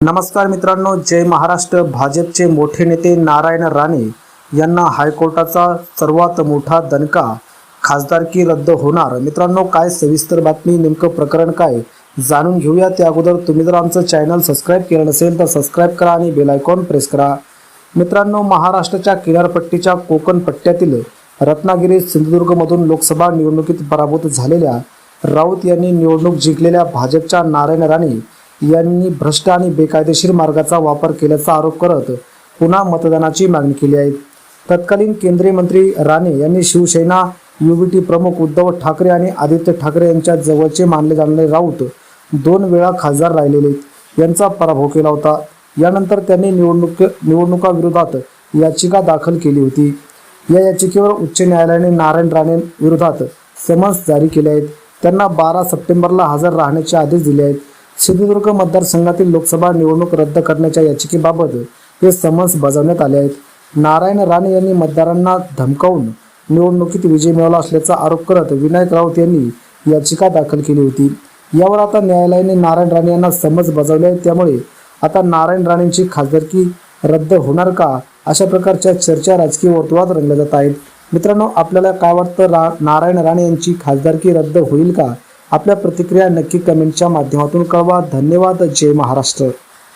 नमस्कार मित्रांनो जय महाराष्ट्र. भाजपचे मोठे नेते नारायण राणे यांना हायकोर्टाचा सर्वात मोठा दणका खासदारकी रद्द होणार. मित्रांनो काय सविस्तर बातमी नेमकं प्रकरण काय जाणून घेऊया. त्या अगोदर तुम्ही जर आमचं चॅनल सबस्क्राईब केलं नसेल तर सबस्क्राईब करा आणि बेल आयकॉन प्रेस करा. मित्रांनो महाराष्ट्राच्या किनारपट्टीच्या कोकण पट्ट्यातील रत्नागिरी सिंधुदुर्गमधून लोकसभा निवडणुकीत पराभूत झालेल्या राऊत यांनी निवडणूक जिंकलेल्या भाजपच्या नारायण राणे यांनी भ्रष्ट आणि बेकायदेशीर मार्गाचा वापर केल्याचा आरोप करत पुन्हा मतदानाची मागणी केली आहे. तत्कालीन केंद्रीय मंत्री राणे यांनी शिवसेना युबीटी प्रमुख उद्धव ठाकरे आणि आदित्य ठाकरे यांच्या जवळचे मानले जाणारे राऊत दोन वेळा खासदार राहिलेले यांचा पराभव केला होता. यानंतर त्यांनी निवडणूक निवडणुकाविरोधात याचिका दाखल केली होती. या याचिकेवर उच्च न्यायालयाने नारायण राणे विरोधात समन्स जारी केले आहेत. त्यांना बारा सप्टेंबरला हजर राहण्याचे आदेश दिले आहेत. सिंधुदुर्ग मतदारसंघातील लोकसभा निवडणूक रद्द करण्याच्या याचिकेबाबत हे समन्स बजावण्यात आले आहेत. नारायण राणे यांनी मतदारांना धमकावून निवडणुकीत विजय मिळवला असल्याचा आरोप करत विनायक राऊत यांनी याचिका दाखल केली होती. यावर आता न्यायालयाने नारायण राणे यांना समज बजावले आहे. त्यामुळे आता नारायण राणेंची खासदारकी रद्द होणार का अशा प्रकारच्या चर्चा राजकीय वर्तुळात रंगल्या जात आहेत. मित्रांनो आपल्याला काय वाटतं? रा नारायण राणे यांची खासदारकी रद्द होईल का? आपल्या प्रतिक्रिया नक्की कमेंटच्या माध्यमातून कळवा. धन्यवाद. जय महाराष्ट्र.